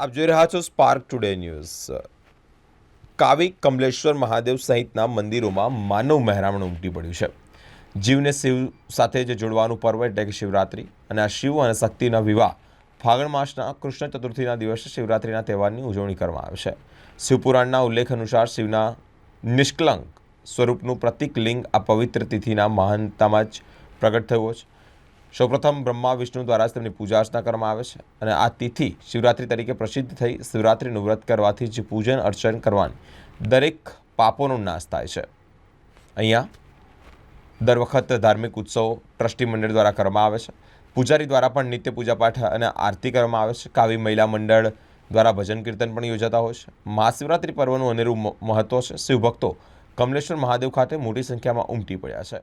આપ જોઈ રહ્યા છો Spark Today News Kavi Kamleshwar Mahadev સહિતના મંદિરોમાં માનવ મહેરામણ ઉમટી પડ્યું છે. જીવને શિવ સાથે જે જોડવાનું પર્વ એટલે કે શિવરાત્રિ અને આ શિવ અને શક્તિના વિવાહ ફાગણ માસના કૃષ્ણ ચતુર્થીના દિવસે શિવરાત્રિના તહેવારની ઉજવણી કરવામાં આવે છે. શિવપુરાણના ઉલ્લેખ અનુસાર શિવના નિષ્કલંક સ્વરૂપનું પ્રતિક લિંગ આ પવિત્ર તિથિના મહાનતામાં જ પ્રગટ થયું છે. સૌપ્રથમ બ્રહ્મા વિષ્ણુ દ્વારા જ તેમની પૂજા અર્ચના કરવામાં આવે છે અને આ તિથિ શિવરાત્રિ તરીકે પ્રસિદ્ધ થઈ. શિવરાત્રિનું વ્રત કરવાથી જ પૂજન, અર્ચન કરવાની દરેક પાપોનો નાશ થાય છે. અહીંયા દર વખત ધાર્મિક ઉત્સવો ટ્રસ્ટી મંડળ દ્વારા કરવામાં આવે છે. પૂજારી દ્વારા પણ નિત્ય પૂજાપાઠ અને આરતી કરવામાં આવે છે. કાવી મહિલા મંડળ દ્વારા ભજન કીર્તન પણ યોજાતા હોય છે. મહાશિવરાત્રિ પર્વનું અનેરું મહત્ત્વ છે. શિવભક્તો કમલેશ્વર મહાદેવ ખાતે મોટી સંખ્યામાં ઉમટી પડ્યા છે.